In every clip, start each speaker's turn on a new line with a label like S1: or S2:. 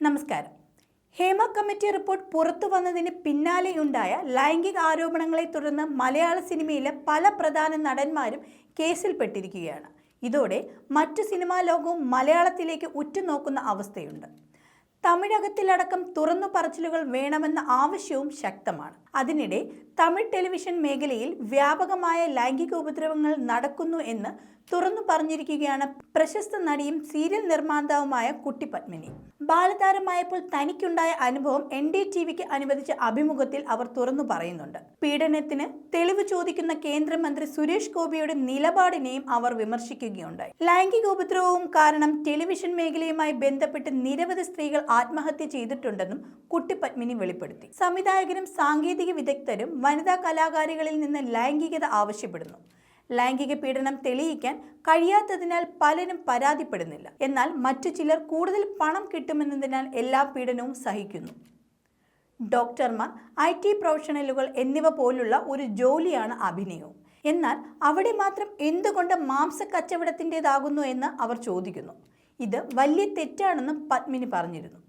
S1: നമസ്കാരം. Hema committee report പുറത്തു വന്നതിന് പിന്നാലെയുണ്ടായ ലൈംഗിക ആരോപണങ്ങളെ തുടർന്ന് മലയാള സിനിമയിലെ പല പ്രധാന നടന്മാരും കേസിൽപ്പെട്ടിരിക്കുകയാണ് ഇതോടെ മറ്റു സിനിമാ ലോകവും മലയാളത്തിലേക്ക് ഉറ്റുനോക്കുന്ന അവസ്ഥയുണ്ട്. തമിഴകത്തിലടക്കം തുറന്നു പറച്ചിലുകൾ വേണമെന്ന ആവശ്യവും ശക്തമാണ്. അതിനിടെ തമിഴ് ടെലിവിഷൻ മേഖലയിൽ വ്യാപകമായ ലൈംഗിക ഉപദ്രവങ്ങൾ നടക്കുന്നു എന്ന് തുറന്നു പറഞ്ഞിരിക്കുകയാണ് പ്രശസ്ത നടിയും സീരിയൽ നിർമ്മാതാവുമായ കുട്ടി പത്മിനി. ബാലതാരമായപ്പോൾ തനിക്കുണ്ടായ അനുഭവം എൻ ഡി ടി വിക്ക് അനുവദിച്ച അഭിമുഖത്തിൽ അവർ തുറന്നു പറയുന്നുണ്ട്. പീഡനത്തിന് തെളിവ് ചോദിക്കുന്ന കേന്ദ്രമന്ത്രി സുരേഷ് ഗോപിയുടെ നിലപാടിനെയും അവർ വിമർശിക്കുകയുണ്ടായി. ലൈംഗിക ഉപദ്രവവും കാരണം ടെലിവിഷൻ മേഖലയുമായി ബന്ധപ്പെട്ട് നിരവധി സ്ത്രീകൾ ആത്മഹത്യ ചെയ്തിട്ടുണ്ടെന്നും കുട്ടി പത്മിനി വെളിപ്പെടുത്തി. സംവിധായകരും സാങ്കേതിക വിദഗ്ധരും വനിതാ കലാകാരികളിൽ നിന്ന് ലൈംഗികത ആവശ്യപ്പെടുന്നു. ലൈംഗിക പീഡനം തെളിയിക്കാൻ കഴിയാത്തതിനാൽ പലരും പരാതിപ്പെടുന്നില്ല. എന്നാൽ മറ്റു ചിലർ കൂടുതൽ പണം കിട്ടുമെന്നതിനാൽ എല്ലാ പീഡനവും സഹിക്കുന്നു. ഡോക്ടർമാർ ഐ ടി പ്രൊഫഷണലുകൾ എന്നിവ പോലുള്ള ഒരു ജോലിയാണ് അഭിനയവും. എന്നാൽ അവിടെ മാത്രം എന്തുകൊണ്ട് മാംസ കച്ചവടത്തിന്റെതാകുന്നു എന്ന് അവർ ചോദിക്കുന്നു. ഇത് വലിയ തെറ്റാണെന്നും പത്മിനി പറഞ്ഞിരുന്നു.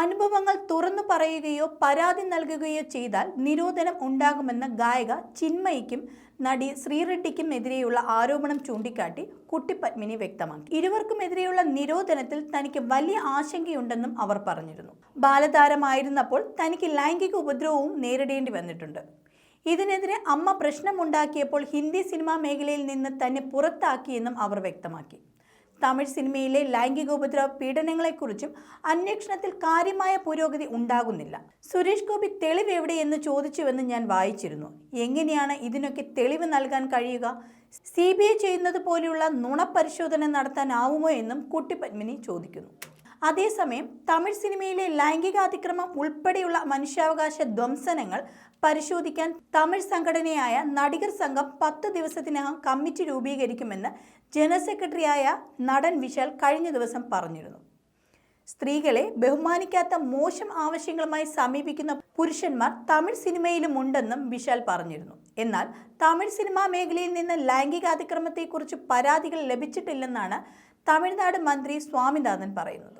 S1: അനുഭവങ്ങൾ തുറന്നു പറയുകയോ പരാതി നൽകുകയോ ചെയ്താൽ നിരോധനം ഉണ്ടാകുമെന്ന ഗായക ചിന്മയിക്കും നടി ശ്രീറെഡ്ഡിക്കും എതിരെയുള്ള ആരോപണം ചൂണ്ടിക്കാട്ടി കുട്ടിപത്മിനി വ്യക്തമാക്കി. ഇരുവർക്കുമെതിരെയുള്ള നിരോധനത്തിൽ തനിക്ക് വലിയ ആശങ്കയുണ്ടെന്നും അവർ പറഞ്ഞിരുന്നു. ബാലതാരമായിരുന്നപ്പോൾ തനിക്ക് ലൈംഗിക ഉപദ്രവവും നേരിടേണ്ടി വന്നിട്ടുണ്ട്. ഇതിനെതിരെ അമ്മ പ്രശ്നമുണ്ടാക്കിയപ്പോൾ ഹിന്ദി സിനിമാ മേഖലയിൽ നിന്ന് തന്നെ പുറത്താക്കിയെന്നും അവർ വ്യക്തമാക്കി. തമിഴ് സിനിമയിലെ ലൈംഗിക ഉപദ്രവ പീഡനങ്ങളെക്കുറിച്ചും അന്വേഷണത്തിൽ കാര്യമായ പുരോഗതി ഉണ്ടാകുന്നില്ല. സുരേഷ് ഗോപി തെളിവ് എവിടെയെന്ന് ചോദിച്ചുവെന്ന് ഞാൻ വായിച്ചിരുന്നു. എങ്ങനെയാണ് ഇതിനൊക്കെ തെളിവ് നൽകാൻ കഴിയുക? സി ബി ഐ ചെയ്യുന്നത് പോലെയുള്ള നുണപരിശോധന നടത്താനാവുമോ എന്നും കുട്ടിപത്മിനി ചോദിക്കുന്നു. അതേസമയം തമിഴ് സിനിമയിലെ ലൈംഗികാതിക്രമം ഉൾപ്പെടെയുള്ള മനുഷ്യാവകാശ ധ്വംസനങ്ങൾ പരിശോധിക്കാൻ തമിഴ് സംഘടനയായ നടികർ സംഘം പത്ത് ദിവസത്തിനകം കമ്മിറ്റി രൂപീകരിക്കുമെന്ന് ജനറൽ സെക്രട്ടറിയായ നടൻ വിശാൽ കഴിഞ്ഞ ദിവസം പറഞ്ഞിരുന്നു. സ്ത്രീകളെ ബഹുമാനിക്കാത്ത മോശം ആവശ്യങ്ങളുമായി സമീപിക്കുന്ന പുരുഷന്മാർ തമിഴ് സിനിമയിലും ഉണ്ടെന്നും വിശാൽ പറഞ്ഞിരുന്നു. എന്നാൽ തമിഴ് സിനിമാ മേഖലയിൽ നിന്ന് ലൈംഗികാതിക്രമത്തെക്കുറിച്ച് പരാതികൾ ലഭിച്ചിട്ടില്ലെന്നാണ് തമിഴ്നാട് മന്ത്രി സ്വാമിനാഥൻ പറയുന്നത്.